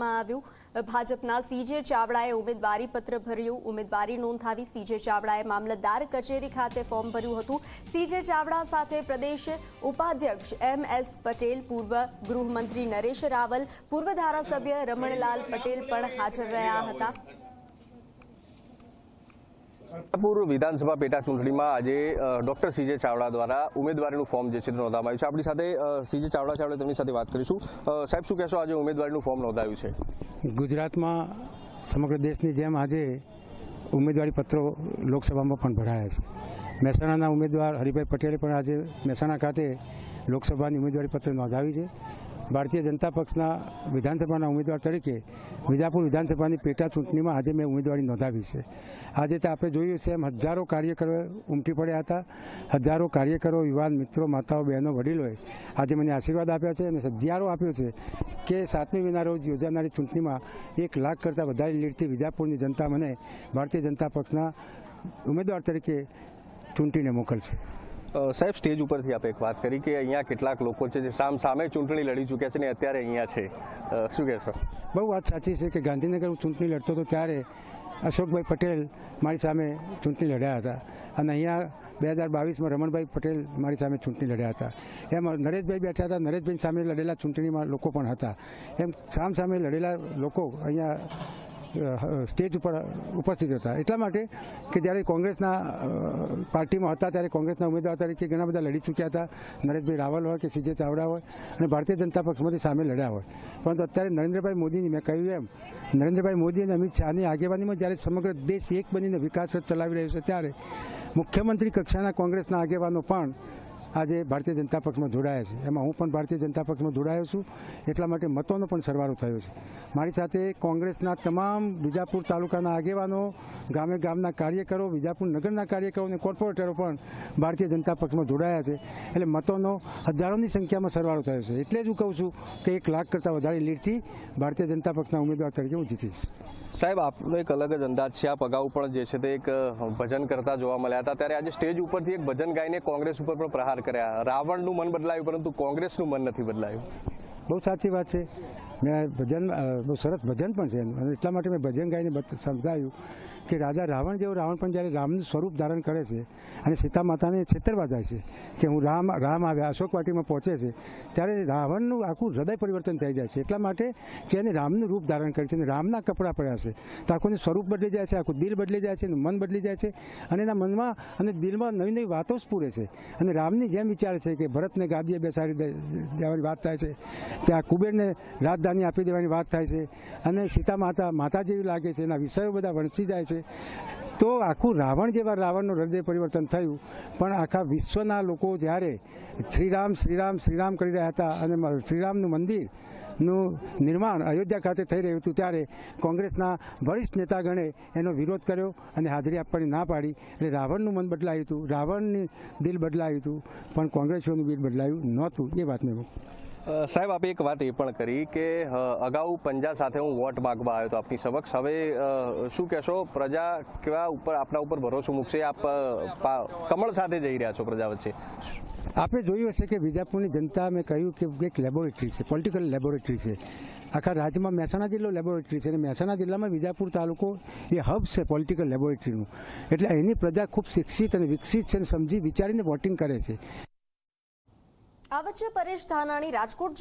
કરવામાં આવ્યું. ભાજપના સીજે ચાવડાએ ઉમેદવારી પત્ર ભર્યું. ઉમેદવારી નોંધાવી સીજે ચાવડાએ મામલતદાર કચેરી ખાતે ફોર્મ ભર્યું હતું. સીજે ચાવડા સાથે પ્રદેશ ઉપાધ્યક્ષ એમ એસ પટેલ, પૂર્વ ગૃહમંત્રી નરેશ રાવલ, પૂર્વ ધારાસભ્ય રમણલાલ પટેલ પણ હાજર રહ્યા હતા. પૂર્વ વિધાનસભા પેટા ચૂંટણીમાં આજે ડોક્ટર સીજે ચાવડા દ્વારા ઉમેદવારીનું ફોર્મ જે છે નોંધાવામાં આવ્યું છે. આપણી સાથે સીજે ચાવડા આપણે તેમની સાથે વાત કરીશું. સાહેબ, શું કહેશો આજે ઉમેદવારીનું ફોર્મ નોંધાયું છે? ગુજરાતમાં સમગ્ર દેશની જેમ આજે ઉમેદવારી પત્રો લોકસભામાં પણ ભરાયા છે. મહેસાણાના ઉમેદવાર હરિભાઈ પટેલે પણ આજે મહેસાણા ખાતે લોકસભાની ઉમેદવારી પત્ર નોંધાવી છે. ભારતીય જનતા પક્ષના વિધાનસભાના ઉમેદવાર તરીકે વિજાપુર વિધાનસભાની પેટા ચૂંટણીમાં આજે મેં ઉમેદવારી નોંધાવી છે. આજે તો આપણે જોયું છે એમ હજારો કાર્યકરો ઉમટી પડ્યા હતા. હજારો કાર્યકરો, યુવાન મિત્રો, માતાઓ, બહેનો, વડીલોએ આજે મને આશીર્વાદ આપ્યા છે અને સધિયારો આપ્યો છે કે સાતમી મહિના રોજ યોજાનારી ચૂંટણીમાં એક લાખ કરતાં વધારે લીડથી વિજાપુરની જનતા મને ભારતીય જનતા પક્ષના ઉમેદવાર તરીકે ચૂંટીને મોકલશે. સાહેબ, સ્ટેજ ઉપરથી આપણે એક વાત કરી કે અહીંયા કેટલાક લોકો છે જે સામ, સામે ચૂંટણી લડી ચૂક્યા છે ને અત્યારે અહીંયા છે. શું કહેશો? બહુ વાત સાચી છે કે ગાંધીનગર ચૂંટણી લડતો હતો ત્યારે અશોકભાઈ પટેલ મારી સામે ચૂંટણી લડ્યા હતા અને અહીંયા બે હજાર બાવીસમાં રમણભાઈ પટેલ મારી સામે ચૂંટણી લડ્યા હતા. એમ નરેશભાઈ બેઠા હતા, નરેશભાઈ સામે લડેલા ચૂંટણીમાં લોકો પણ હતા. એમ સામ, સામે લડેલા લોકો અહીંયા સ્ટેજ ઉપર ઉપસ્થિત હતા એટલા માટે કે જ્યારે કોંગ્રેસના પાર્ટીમાં હતા, ત્યારે કોંગ્રેસના ઉમેદવાર તરીકે ઘણા બધા લડી ચૂક્યા હતા. નરેશભાઈ રાવલ હોય કે સીજે ચાવડા હોય અને ભારતીય જનતા પક્ષમાંથી સામે લડ્યા હોય. પરંતુ અત્યારે નરેન્દ્રભાઈ મોદીની મેં કહ્યું એમ, નરેન્દ્રભાઈ મોદી અને અમિત શાહની આગેવાનીમાં જ્યારે સમગ્ર દેશ એક બનીને વિકાસ ચલાવી રહ્યો છે, ત્યારે મુખ્યમંત્રી કક્ષાના કોંગ્રેસના આગેવાનો પણ આજે ભારતીય જનતા પક્ષમાં જોડાયા છે. એમાં હું પણ ભારતીય જનતા પક્ષમાં જોડાયો છું. એટલા માટે મતોનો પણ સરવાળો થયો છે. મારી સાથે કોંગ્રેસના તમામ બીજાપુર તાલુકાના આગેવાનો, ગામે ગામના કાર્યકરો, બીજાપુર નગરના કાર્યકરો અને કોર્પોરેટરો પણ ભારતીય જનતા પક્ષમાં જોડાયા છે. એટલે મતોનો હજારોની સંખ્યામાં સરવાળો થયો છે. એટલે જ હું કહું છું કે એક લાખ કરતાં વધારે લીડથી ભારતીય જનતા પક્ષના ઉમેદવાર તરીકે હું જીતીશ. સાહેબ, આપનો એક અલગ જ અંદાજ છે. આપ અગાઉ પણ જે છે તે એક ભજન કરતા જોવા મળ્યા હતા. ત્યારે આજે સ્ટેજ ઉપરથી એક ભજન ગાઈને કોંગ્રેસ ઉપર પણ પ્રહાર કર્યા. રાવણનું મન બદલાયું, પરંતુ કોંગ્રેસનું મન નથી બદલાયું. બહુ સાચી વાત છે. મેં ભજન બહુ સરસ ભજન પણ છે. એનું અને એટલા માટે મેં ભજન ગાઈને સમજાયું કે રાજા રાવણ જેવો રાવણ પણ જ્યારે રામનું સ્વરૂપ ધારણ કરે છે અને સીતા માતાને છેતરવા જાય છે કે હું રામ રામ આવ્યા અશોકવાટીમાં પહોંચે છે, ત્યારે રાવણનું આખું હૃદય પરિવર્તન થઈ જાય છે. એટલા માટે કે એને રામનું રૂપ ધારણ કર્યું છે અને રામના કપડાં પડ્યા છે. તો આખું સ્વરૂપ બદલી જાય છે, આખું દિલ બદલી જાય છે મન બદલી જાય છે અને એના મનમાં અને દિલમાં નવી નવી વાતો જ પૂરે છે. અને રામની જેમ વિચારે છે કે ભરતને ગાદીએ બેસાડી દેવાની વાત થાય છે ત્યાં કુબેરને રાજધાની આપી દેવાની વાત થાય છે અને સીતા માતા માતા જેવી લાગે છે, એના વિષયો બધા વણસી જાય છે. તો આખું રાવણ જેવા રાવણનું હૃદય પરિવર્તન થયું. પણ આખા વિશ્વના લોકો જ્યારે શ્રીરામ શ્રીરામ શ્રીરામ કરી રહ્યા હતા અને શ્રીરામનું મંદિરનું નિર્માણ અયોધ્યા ખાતે થઈ રહ્યું હતું ત્યારે કોંગ્રેસના વરિષ્ઠ નેતાગણે એનો વિરોધ કર્યો અને હાજરી આપવાની ના પાડી એટલે રાવણનું મન બદલાયું હતું. રાવણની દિલ બદલાયું હતું પણ કોંગ્રેસીઓનું દિલ બદલાયું નહોતું. એ હું અ, સાહેબ, આપે એક વાત એ પણ કરી કે અગાઉ પંજા સાથે હું વોટ માગવા આવ્યો હતો આપની સમક્ષ. હવે શું કહેશો? પ્રજા કેવા ઉપર, આપના ઉપર ભરોસો મૂકશે? આપ કમળ સાથે જઈ રહ્યા છો પ્રજા વચ્ચે? આપણે જોયું હશે કે વિજાપુરની જનતા મેં કહ્યું કે એક લેબોરેટરી છે પોલિટિકલ લેબોરેટરી છે. આખા રાજ્યમાં મહેસાણા જિલ્લો લેબોરેટરી છે અને મહેસાણા જિલ્લામાં વિજાપુર તાલુકો એ હબ છે પોલિટિકલ લેબોરેટરીનું એટલે એની પ્રજા ખૂબ શિક્ષિત અને વિકસિત છે અને સમજી વિચારીને વોટિંગ કરે છે. આ વચ્ચે પરેશ ધાનાણી રાજકોટ